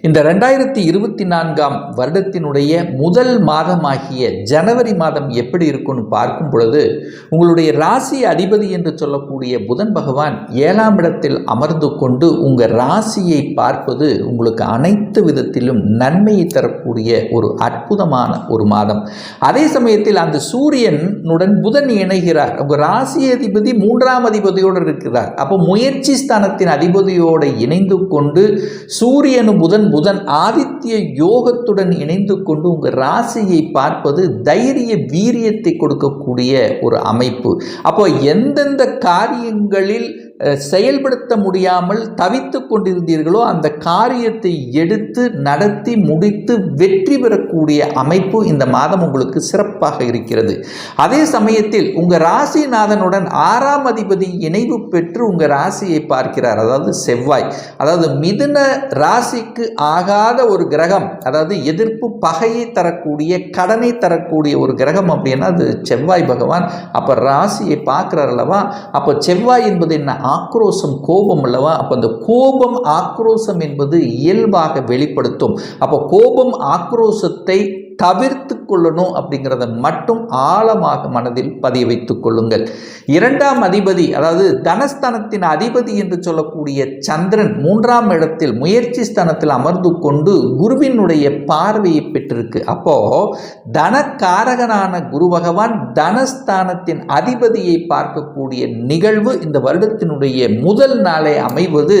இந்த ரெண்டாயிரத்தி இருபத்தி நான்காம் வருடத்தினுடைய முதல் மாதமாகிய ஜனவரி மாதம் எப்படி இருக்கும்னு பார்க்கும் பொழுது உங்களுடைய ராசி அதிபதி என்று சொல்லக்கூடிய புதன் பகவான் ஏழாம் இடத்தில் அமர்ந்து கொண்டு உங்கள் ராசியை பார்ப்பது உங்களுக்கு அனைத்து விதத்திலும் நன்மையை தரக்கூடிய ஒரு அற்புதமான ஒரு மாதம். அதே சமயத்தில் அந்த சூரியனுடன் புதன் இணைகிறார். உங்கள் ராசி அதிபதி மூன்றாம் அதிபதியோடு இருக்கிறார். அப்போ முயற்சி ஸ்தானத்தின் அதிபதியோடு இணைந்து கொண்டு சூரியனும் புதன் புதன் ஆதித்ய யோகத்துடன் இணைந்து கொண்டு உங்கள் ராசியை பார்ப்பது தைரிய வீரியத்தை கொடுக்கக்கூடிய ஒரு அமைப்பு. அப்போ எந்தெந்த காரியங்களில் செயல்படுத்த முடியாமல் தவித்து கொண்டிருந்தீர்களோ அந்த காரியத்தை எடுத்து நடத்தி முடித்து வெற்றி பெறக்கூடிய அமைப்பு இந்த மாதம் உங்களுக்கு சிறப்பாக இருக்கிறது. அதே சமயத்தில் உங்கள் ராசிநாதனுடன் ஆறாம் அதிபதி இணைவு பெற்று உங்கள் ராசியை பார்க்கிறார். அதாவது செவ்வாய். அதாவது மிதுன ராசிக்கு ஆகாத ஒரு கிரகம் அதாவது எதிர்ப்பு பகையை தரக்கூடிய கடனை தரக்கூடிய ஒரு கிரகம் அப்படின்னா அது செவ்வாய் பகவான். அப்போ ராசியை பார்க்குறார் அல்லவா? அப்போ செவ்வாய் என்பது என்ன? ஆக்ரோஷம் கோபம் அல்லவா? அப்போ அந்த கோபம் ஆக்ரோசம் என்பது இயல்பாக வெளிப்படுத்தும். அப்போ கோபம் ஆக்ரோசத்தை தவிர்த்து கொள்ளணும் அப்படிங்கிறத மட்டும் ஆழமாக மனதில் பதிய வைத்துக் கொள்ளுங்கள். இரண்டாம் அதிபதி அதாவது தனஸ்தானத்தின் அதிபதி என்று சொல்லக்கூடிய சந்திரன் மூன்றாம் இடத்தில் முயற்சி ஸ்தானத்தில் அமர்ந்து கொண்டு குருவினுடைய பார்வையை பெற்றிருக்கு. அப்போ தனக்காரகனான குரு பகவான் தனஸ்தானத்தின் அதிபதியை பார்க்கக்கூடிய நிகழ்வு இந்த வருடத்தினுடைய முதல் நாளை அமைவது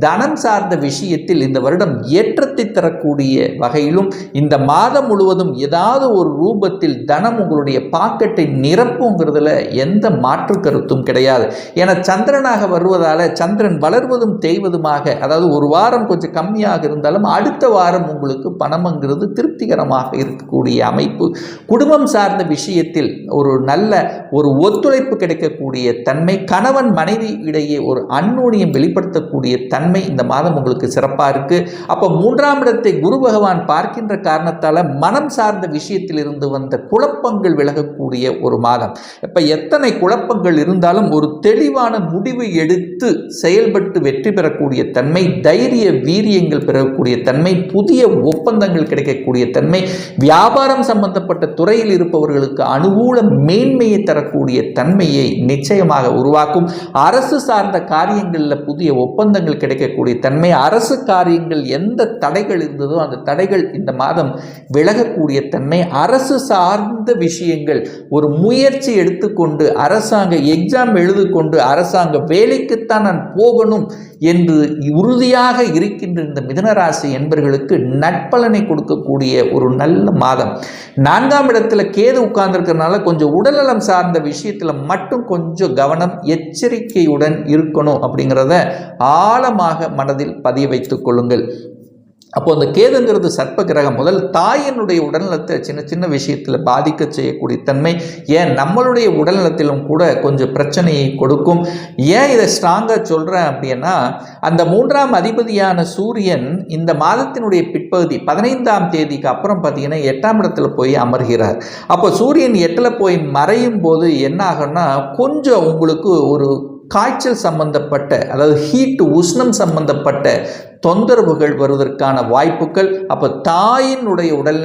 தனம் சார்ந்த விஷயத்தில் இந்த வருடம் ஏற்றத்தை தரக்கூடிய வகையிலும் இந்த மாதம் முழுவதும் ஏதாவது ஏதாவது ஒரு ரூபத்தில் தனம் உங்களுடைய பாக்கெட்டை நிரப்புங்கிறதுல எந்த மாற்று கருத்தும் கிடையாது. ஏன்னா சந்திரனாக வருவதால் சந்திரன் வளர்வதும் தேய்வதுமாக அதாவது ஒரு வாரம் கொஞ்சம் கம்மியாக இருந்தாலும் அடுத்த வாரம் உங்களுக்கு பணம்ங்கிறது திருப்திகரமாக இருக்கக்கூடிய அமைப்பு. குடும்பம் சார்ந்த விஷயத்தில் ஒரு நல்ல ஒரு ஒத்துழைப்பு கிடைக்கக்கூடிய தன்மை கணவன் மனைவி இடையே ஒரு அந்நோனியம் வெளிப்படுத்தக்கூடிய தன்மை இந்த மாதம் உங்களுக்கு சிறப்பாக இருக்குது அப்போ மூன்றாம் இடத்தை குரு பகவான் பார்க்கின்ற காரணத்தால் மனம் சார்ந்த விஷயம் விஷயத்திலிருந்து வந்த குழப்பங்கள் விலகக்கூடிய ஒரு மாதம். இப்போ எத்தனை குழப்பங்கள் இருந்தாலும் ஒரு தெளிவான முடிவு எடுத்து செயல்பட்டு வெற்றி பெறக்கூடிய தன்மை தைரிய வீரியங்கள் பெறக்கூடிய தன்மை புதிய ஒப்பந்தங்கள் கிடைக்கக்கூடிய தன்மை வியாபாரம் சம்பந்தப்பட்ட துறையில் இருப்பவர்களுக்கு அனுகூல மேன்மையை தரக்கூடிய தன்மையை நிச்சயமாக உருவாக்கும். அரசு சார்ந்த காரியங்களில் புதிய ஒப்பந்தங்கள் கிடைக்கக்கூடிய தன்மை அரசு காரியங்கள் எந்த தடைகள் இருந்ததோ அந்த தடைகள் இந்த மாதம் விலகக்கூடிய தன்மை அரசு சார்ந்த விஷயங்கள். ஒரு முயற்சி எடுத்துக்கொண்டு அரசாங்க எக்ஸாம் எழுது கொண்டு அரசாங்க வேலைக்குத்தான் நான் போகணும் என்று உறுதியாக இருக்கின்ற இந்த மிதனராசி என்பர்களுக்கு நட்பலனை கொடுக்கக்கூடிய ஒரு நல்ல மாதம். நான்காம் இடத்துல கேது உட்கார்ந்துருக்கறனால கொஞ்சம் உடல்நலம் சார்ந்த விஷயத்தில் மட்டும் கொஞ்சம் கவனம் எச்சரிக்கையுடன் இருக்கணும் அப்படிங்கிறத ஆழமாக மனதில் பதிய வைத்துக் கொள்ளுங்கள். அப்போ அந்த கேதுங்கிறது சர்ப்ப கிரகம் முதல் தாயினுடைய உடல்நலத்தை சின்ன சின்ன விஷயத்தில் பாதிக்க செய்யக்கூடிய தன்மை ஏன் நம்மளுடைய உடல்நலத்திலும் கூட கொஞ்சம் பிரச்சனையை கொடுக்கும். ஏன் இதை ஸ்ட்ராங்காக சொல்கிறேன் அப்படின்னா அந்த மூன்றாம் அதிபதியான சூரியன் இந்த மாதத்தினுடைய பிற்பகுதி பதினைந்தாம் தேதிக்கு அப்புறம் பார்த்தீங்கன்னா எட்டாம் இடத்துல போய் அமர்கிறார். அப்போ சூரியன் எட்டில் போய் மறையும் போது என்ன ஆகும்னா கொஞ்சம் உங்களுக்கு ஒரு காய்ச்சல் சம்பந்தப்பட்ட அதாவது ஹீட் உஷ்ணம் சம்பந்தப்பட்ட தொந்தரவுகள் வருவதற்கான வாய்ப்புகள். அப்போ தாயினுடைய உடல்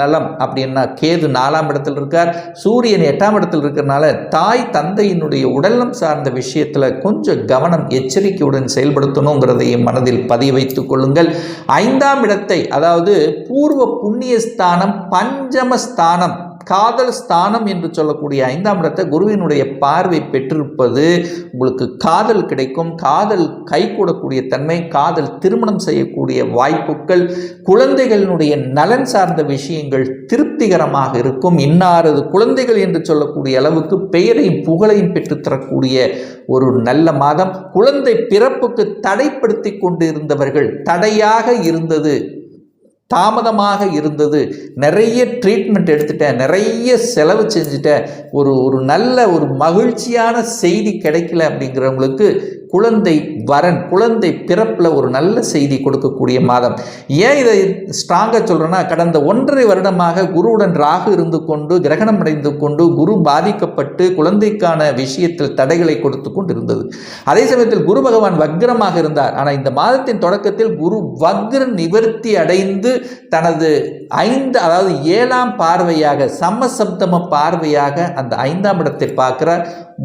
நலம் அப்படின்னா கேது நாலாம் இடத்தில் இருக்கார் சூரியன் எட்டாம் இடத்தில் இருக்கிறனால தாய் தந்தையினுடைய உடல்நலம் சார்ந்த விஷயத்தில் கொஞ்சம் கவனம் எச்சரிக்கையுடன் செயல்படுத்தணுங்கிறதையும் மனதில் பதிய வைத்துக் கொள்ளுங்கள். ஐந்தாம் இடத்தை அதாவது பூர்வ புண்ணிய ஸ்தானம் பஞ்சம ஸ்தானம் காதல் ஸ்தானம் என்று சொல்லக்கூடிய ஐந்தாம் இடத்தை குருவினுடைய பார்வை பெற்றிருப்பது உங்களுக்கு காதல் கிடைக்கும். காதல் கைகூடக்கூடிய தன்மை காதல் திருமணம் செய்யக்கூடிய வாய்ப்புகள் குழந்தைகளினுடைய நலன் சார்ந்த விஷயங்கள் திருப்திகரமாக இருக்கும். இன்னாரது குழந்தைகள் என்று சொல்லக்கூடிய அளவுக்கு பெயரையும் புகழையும் பெற்றுத்தரக்கூடிய ஒரு நல்ல மாதம். குழந்தை பிறப்புக்கு தடைப்படுத்தி கொண்டு இருந்தவர்கள் தடையாக இருந்தது. தாமதமாக இருந்தது. நிறைய ட்ரீட்மெண்ட் எடுத்துட்டேன். நிறைய செலவு செஞ்சுட்டேன். ஒரு ஒரு நல்ல ஒரு மகிழ்ச்சியான செய்தி கிடைக்கல அப்படிங்கிறவங்களுக்கு குழந்தை வரன் குழந்தை பிறப்பில் ஒரு நல்ல செய்தி கொடுக்கக்கூடிய மாதம். ஏன் இதை ஸ்ட்ராங்காக சொல்கிறேன்னா கடந்த ஒன்றரை வருடமாக குருவுடன் ராகு இருந்து கொண்டு கிரகணம் அடைந்து கொண்டு குரு பாதிக்கப்பட்டு குழந்தைக்கான விஷயத்தில் தடைகளை கொடுத்து கொண்டிருந்தது. அதே சமயத்தில் குரு பகவான் வக்ரமாக இருந்தார். ஆனால் இந்த மாதத்தின் தொடக்கத்தில் குரு வக்ர நிவர்த்தி அடைந்து தனது ஐந்து அதாவது ஏழாம் பார்வையாக சமசப்தம பார்வையாக அந்த ஐந்தாம் இடத்தை பார்க்கிறார்.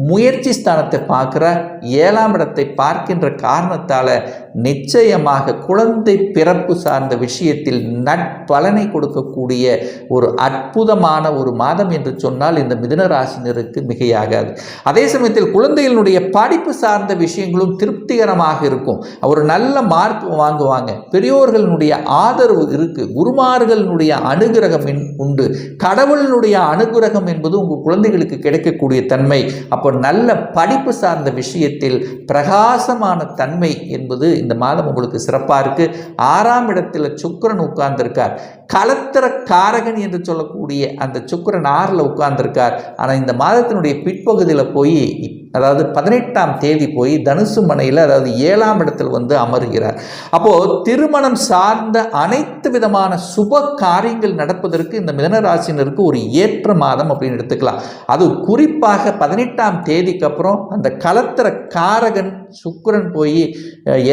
முயற்சி ஸ்தானத்தை பார்க்கிறார். ஏழாம் இடத்தை பார்க்கின்ற காரணத்தால் நிச்சயமாக குழந்தை பிறப்பு சார்ந்த விஷயத்தில் நட்பலனை கொடுக்கக்கூடிய ஒரு அற்புதமான ஒரு மாதம் என்று சொன்னால் இந்த மிதனராசினருக்கு மிகையாகாது. அதே சமயத்தில் குழந்தைகளுடைய படிப்பு சார்ந்த விஷயங்களும் திருப்திகரமாக இருக்கும். ஒரு நல்ல மார்க் வாங்குவாங்க. பெரியோர்களுடைய ஆதரவு இருக்கு. குருமார்களுடைய அனுகிரகம் உண்டு. கடவுளினுடைய அனுகிரகம் என்பது உங்கள் குழந்தைகளுக்கு கிடைக்கக்கூடிய தன்மை. அப்போ நல்ல படிப்பு சார்ந்த விஷயத்தில் பிரகாசமான தன்மை என்பது இந்த மாதம் உங்களுக்கு சிறப்பாக இருக்குது ஆறாம் இடத்தில் சுக்கரன் உட்கார்ந்திருக்கார். கலத்திர காரகன் என்று சொல்லக்கூடிய அந்த சுக்கிரன் ஆறில் உட்கார்ந்திருக்கார். ஆனால் இந்த மாதத்தினுடைய பிற்பகுதியில் போய் அதாவது பதினெட்டாம் தேதி போய் தனுசு மனையில் அதாவது ஏழாம் இடத்தில் வந்து அமர்கிறார். அப்போது திருமணம் சார்ந்த அனைத்து விதமான சுப காரியங்கள் நடப்பதற்கு இந்த மிதனராசினருக்கு ஒரு ஏற்ற மாதம் அப்படின்னு எடுத்துக்கலாம். அது குறிப்பாக பதினெட்டாம் தேதிக்கு அப்புறம் அந்த கலத்திர காரகன் சுக்கிரன் போய்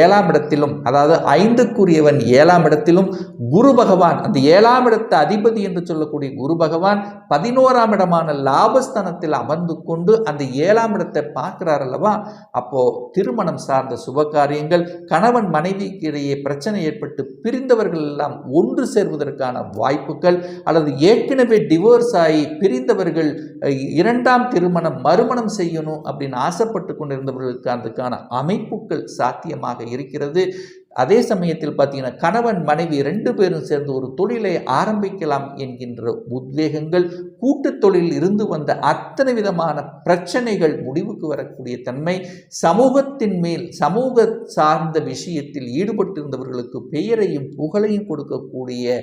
ஏழாம் இடத்திலும் அதாவது ஐந்துக்குரியவன் ஏழாம் இடத்திலும் குரு பகவான் அந்த ஏழாம் இடத்த அதிபதி என்று சொல்லக்கூடிய குரு பகவான் பதினோராம் இடமான லாபஸ்தானத்தில் அமர்ந்து கொண்டு அந்த ஏழாம் இடத்தை பார்க்கிறார் அல்லவா? அப்போ திருமணம் சார்ந்த சுப காரியங்கள் கணவன் மனைவிக்கு இடையே பிரச்சனை ஏற்பட்டு பிரிந்தவர்கள் எல்லாம் ஒன்று சேர்வதற்கான வாய்ப்புகள் அல்லது ஏற்கனவே டிவோர்ஸ் ஆகி பிரிந்தவர்கள் இரண்டாம் திருமணம் மறுமணம் செய்யணும் அப்படின்னு ஆசைப்பட்டு கொண்டிருந்தவர்களுக்கு அதுக்கான அமைப்புகள் சாத்தியமாக இருக்கிறது. அதே சமயத்தில் பார்த்தீங்கன்னா கணவன் மனைவி ரெண்டு பேரும் சேர்ந்து ஒரு தொழிலை ஆரம்பிக்கலாம் என்கின்ற உத்வேகங்கள் கூட்டுத் தொழில் இருந்து வந்த அத்தனை விதமான பிரச்சனைகள் முடிவுக்கு வரக்கூடிய தன்மை சமூகத்தின் மேல் சமூக சார்ந்த விஷயத்தில் ஈடுபட்டிருந்தவர்களுக்கு பெயரையும் புகழையும் கொடுக்கக்கூடிய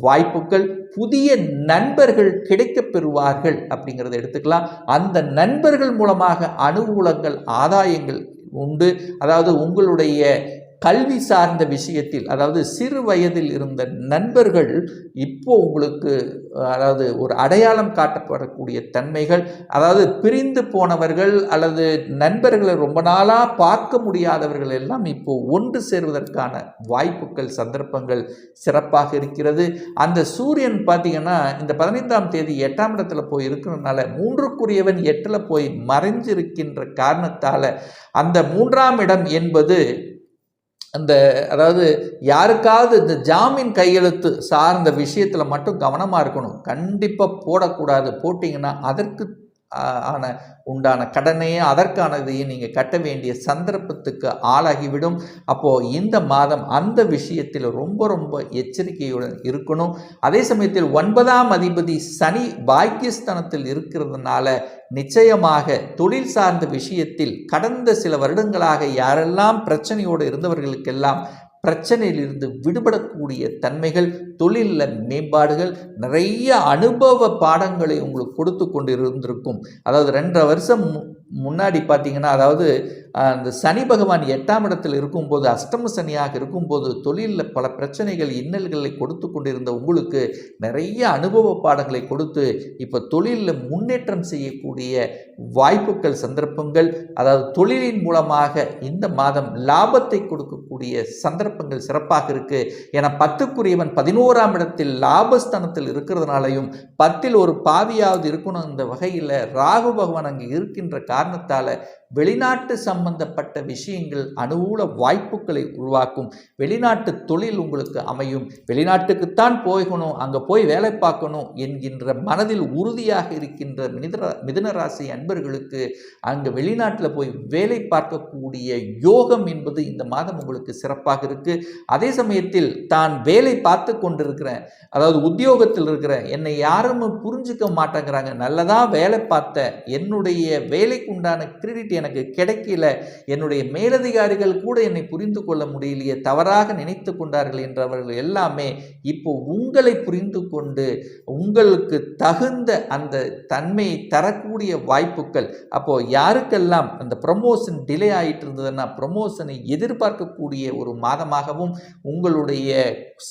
வாய்ப்புகள் புதிய நண்பர்கள் கிடைக்கப் பெறுவார்கள் அப்படிங்கிறத எடுத்துக்கலாம். அந்த நண்பர்கள் மூலமாக அனுகூலங்கள் ஆதாயங்கள் உண்டு. அதாவது உங்களுடைய கல்வி சார்ந்த விஷயத்தில் அதாவது சிறு வயதில் இருந்த நண்பர்கள் இப்போ உங்களுக்கு அதாவது ஒரு அடையாளம் காட்டப்படக்கூடிய தன்மைகள் அதாவது பிரிந்து போனவர்கள் அல்லது நண்பர்களை ரொம்ப நாளாக பார்க்க முடியாதவர்கள் எல்லாம் இப்போ ஒன்று சேருவதற்கான வாய்ப்புகள் சந்தர்ப்பங்கள் சிறப்பாக இருக்கிறது. அந்த சூரியன் பார்த்திங்கன்னா இந்த பதினைந்தாம் தேதி எட்டாம் இடத்துல போய் இருக்கிறதுனால மூன்றுக்குரியவன் எட்டில் போய் மறைஞ்சிருக்கின்ற காரணத்தால் அந்த மூன்றாம் இடம் என்பது அந்த அதாவது யாருக்காவது இந்த ஜாமீன் கையெழுத்து சார்ந்த விஷயத்தில் மட்டும் கவனமாக இருக்கணும். கண்டிப்பாக போடக்கூடாது. போட்டிங்கன்னா அதற்கு ஆன உண்டான கடனையே அதற்கானதையும் நீங்கள் கட்ட வேண்டிய சந்தர்ப்பத்துக்கு ஆளாகிவிடும். அப்போது இந்த மாதம் அந்த விஷயத்தில் ரொம்ப ரொம்ப எச்சரிக்கையுடன் இருக்கணும். அதே சமயத்தில் ஒன்பதாம் அதிபதி சனி பாக்கியஸ்தானத்தில் இருக்கிறதுனால நிச்சயமாக தொழில் சார்ந்த விஷயத்தில் கடந்த சில வருடங்களாக யாரெல்லாம் பிரச்சனையோடு இருந்தவர்களுக்கெல்லாம் பிரச்சனையிலிருந்து விடுபடக்கூடிய தன்மைகள் தொழிலில் மேம்பாடுகள் நிறைய அனுபவ பாடங்களை உங்களுக்கு கொடுத்து கொண்டு இருந்திருக்கும் அதாவது ரெண்டரை வருஷம் மு- முன்னாடி பார்த்தீங்கன்னா அதாவது அந்த சனி பகவான் எட்டாம் இடத்தில் இருக்கும்போது அஷ்டம சனியாக இருக்கும்போது தொழிலில் பல பிரச்சனைகள் இன்னல்களை கொடுத்து கொண்டிருந்த உங்களுக்கு நிறைய அனுபவ பாடங்களை கொடுத்து இப்போ தொழிலில் முன்னேற்றம் செய்யக்கூடிய வாய்ப்புகள் சந்தர்ப்பங்கள் அதாவது தொழிலின் மூலமாக இந்த மாதம் லாபத்தை கொடுக்கக்கூடிய சந்தர்ப்பங்கள் சிறப்பாக இருக்குது ஏன்னா பத்துக்குரியவன் பதினோராம் இடத்தில் லாபஸ்தானத்தில் இருக்கிறதுனாலையும் பத்தில் ஒரு பாவியாவது இருக்கணும் இந்த வகையில் ராகு பகவான் அங்கே இருக்கின்ற காரணத்தால் வெளிநாட்டு சம்பந்தப்பட்ட விஷயங்கள் அனுகூல வாய்ப்புகளை உருவாக்கும். வெளிநாட்டு தொழில் உங்களுக்கு அமையும். வெளிநாட்டுக்குத்தான் போகணும் அங்கே போய் வேலை பார்க்கணும் என்கின்ற மனதில் உறுதியாக இருக்கின்ற மிதன மிதனராசி அன்பர்களுக்கு அங்கே வெளிநாட்டில் போய் வேலை பார்க்கக்கூடிய யோகம் என்பது இந்த மாதம் உங்களுக்கு சிறப்பாக இருக்குது அதே சமயத்தில் தான் வேலை பார்த்து கொண்டிருக்கிறேன். அதாவது உத்தியோகத்தில் இருக்கிறேன். என்னை யாரும் புரிஞ்சுக்க மாட்டேங்கிறாங்க. நல்லதாக வேலை பார்த்த என்னுடைய வேலைக்கு உண்டான கிரெடிட் எனக்கு கிடைக்கல. என்னுடைய மேலதிகாரிகள் கூட என்னை புரிந்து கொள்ள முடியலையே. தவறாக நினைத்து கொண்டார்கள் என்றவர்கள் எல்லாமே இப்போ உங்களை புரிந்து கொண்டு உங்களுக்கு தகுந்த அந்த தன்மையை தரக்கூடிய வாய்ப்புகள். அப்போ யாருக்கெல்லாம் அந்த ப்ரமோஷன் டிலே ஆகிட்டு இருந்ததுன்னா ப்ரமோஷனை எதிர்பார்க்கக்கூடிய ஒரு மாதமாகவும் உங்களுடைய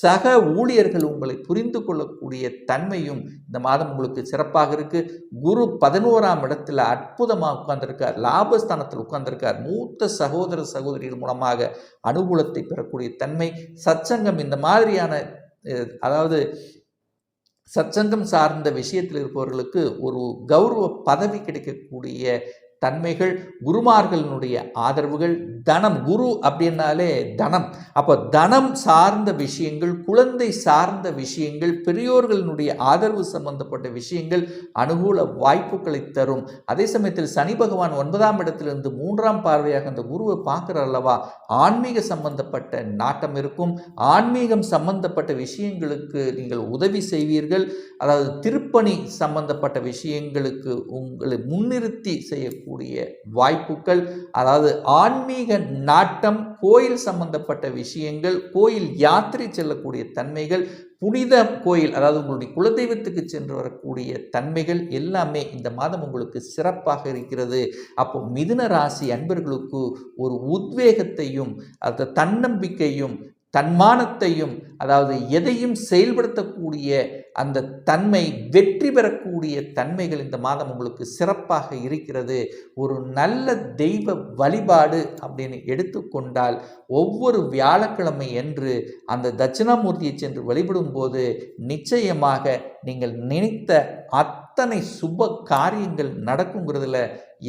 சக ஊழியர்கள் உங்களை புரிந்து கொள்ளக்கூடிய தன்மையும் இந்த மாதம் உங்களுக்கு சிறப்பாக இருக்கு. குரு பதினோராம் இடத்துல அற்புதமாக உட்கார்ந்திருக்கார். லாபஸ்தானத்தில் உட்கார்ந்திருக்கார். மூத்த சகோதர சகோதரிகள் மூலமாக அனுகூலத்தை பெறக்கூடிய தன்மை சச்சங்கம் இந்த மாதிரியான அதாவது சச்சங்கம் சார்ந்த விஷயத்தில் இருப்பவர்களுக்கு ஒரு கௌரவ பதவி கிடைக்கக்கூடிய தன்மைகள் குருமார்களினுடைய ஆதரவுகள் தனம் குரு அப்படின்னாலே தனம். அப்போ தனம் சார்ந்த விஷயங்கள் குழந்தை சார்ந்த விஷயங்கள் பெரியோர்களினுடைய ஆதரவு சம்பந்தப்பட்ட விஷயங்கள் அனுகூல வாய்ப்புகளை தரும். அதே சமயத்தில் சனி பகவான் ஒன்பதாம் இடத்திலிருந்து மூன்றாம் பார்வையாக அந்த குருவை பார்க்குற அல்லவா? ஆன்மீக சம்பந்தப்பட்ட நாட்டம் இருக்கும். ஆன்மீகம் சம்பந்தப்பட்ட விஷயங்களுக்கு நீங்கள் உதவி செய்வீர்கள். அதாவது திருப்பணி சம்பந்தப்பட்ட விஷயங்களுக்கு உங்களை முன்னிறுத்தி செய்ய செய்யக்கூடிய வாய்ப்புகள் அதாவது ஆன்மீக நாட்டம் கோயில் சம்பந்தப்பட்ட விஷயங்கள் கோயில் யாத்திரை செல்லக்கூடிய தன்மைகள் புனித கோயில் அதாவது உங்களுடைய குலதெய்வத்துக்கு சென்று வரக்கூடிய தன்மைகள் எல்லாமே இந்த மாதம் உங்களுக்கு சிறப்பாக இருக்கிறது. அப்போ மிதுன ராசி அன்பர்களுக்கு ஒரு உத்வேகத்தையும் அந்த தன்னம்பிக்கையும் தன்மானத்தையும் அதாவது எதையும் செயல்படுத்தக்கூடிய அந்த தன்மை வெற்றி பெறக்கூடிய தன்மைகள் இந்த மாதம் உங்களுக்கு சிறப்பாக இருக்கிறது. ஒரு நல்ல தெய்வ வழிபாடு அப்படின்னு எடுத்துக்கொண்டால் ஒவ்வொரு வியாழக்கிழமை என்று அந்த தட்சிணாமூர்த்தியை சென்று வழிபடும் போது நிச்சயமாக நீங்கள் நினைத்த அத்தனை சுப காரியங்கள் நடக்குங்கிறதுல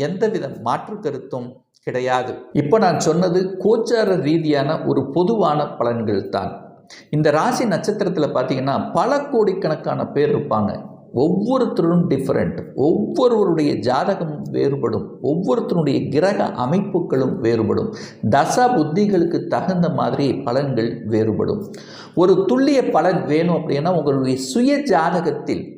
எந்தவித மாற்று கருத்தும் கிடையாது. இப்போ நான் சொன்னது கோச்சார ரீதியான ஒரு பொதுவான பலன்கள் தான் இந்த ராசி நட்சத்திரத்தில் பார்த்தீங்கன்னா பல கோடிக்கணக்கான பேர் இருப்பாங்க. ஒவ்வொருத்தரும் டிஃப்ரெண்ட் ஒவ்வொருவருடைய ஜாதகம் வேறுபடும். ஒவ்வொருத்தருடைய கிரக அமைப்புகளும் வேறுபடும். தசா புத்திகளுக்கு தகுந்த மாதிரி பலன்கள் வேறுபடும். ஒரு துல்லிய பலன் வேணும் அப்படின்னா உங்களுடைய சுய ஜாதகத்தில்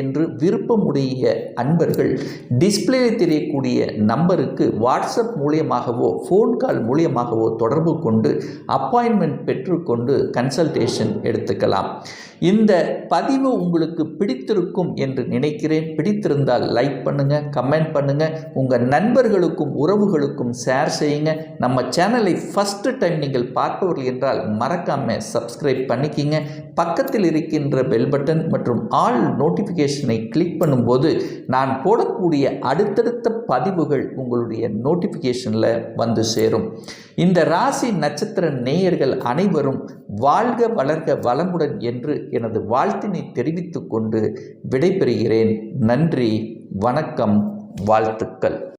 என்று விருப்பமுடைய அன்பர்கள் டிஸ்பிளேயில் தெரியக்கூடிய நம்பருக்கு வாட்ஸ்அப் மூலியமாகவோ ஃபோன் கால் மூலியமாகவோ தொடர்பு கொண்டு அப்பாயின்மெண்ட் பெற்றுக்கொண்டு கன்சல்டேஷன் எடுத்துக்கலாம். இந்த பதிவு உங்களுக்கு பிடித்திருக்கும் என்று நினைக்கிறேன். பிடித்திருந்தால் லைக் பண்ணுங்கள் கமெண்ட் பண்ணுங்கள் உங்கள் நண்பர்களுக்கும் உறவுகளுக்கும் ஷேர் செய்யுங்க. நம்ம சேனலை ஃபஸ்ட்டு டைம் நீங்கள் பார்ப்பவர்கள் என்றால் மறக்காமல் சப்ஸ்கிரைப் பண்ணிக்கிங்க. பக்கத்தில் இருக்கின்ற பெல் பட்டன் மற்றும் ஆல் நோட்டிஃபிகேஷனை கிளிக் பண்ணும்போது நான் போடக்கூடிய அடுத்தடுத்த பதிவுகள் உங்களுடைய நோட்டிஃபிகேஷனில் வந்து சேரும். இந்த ராசி நட்சத்திர நேயர்கள் அனைவரும் வாழ்க வளர்க வளமுடன் என்று எனது வாழ்த்தினை தெரிவித்து கொண்டு விடைபெறுகிறேன். நன்றி வணக்கம் வாழ்த்துக்கள்.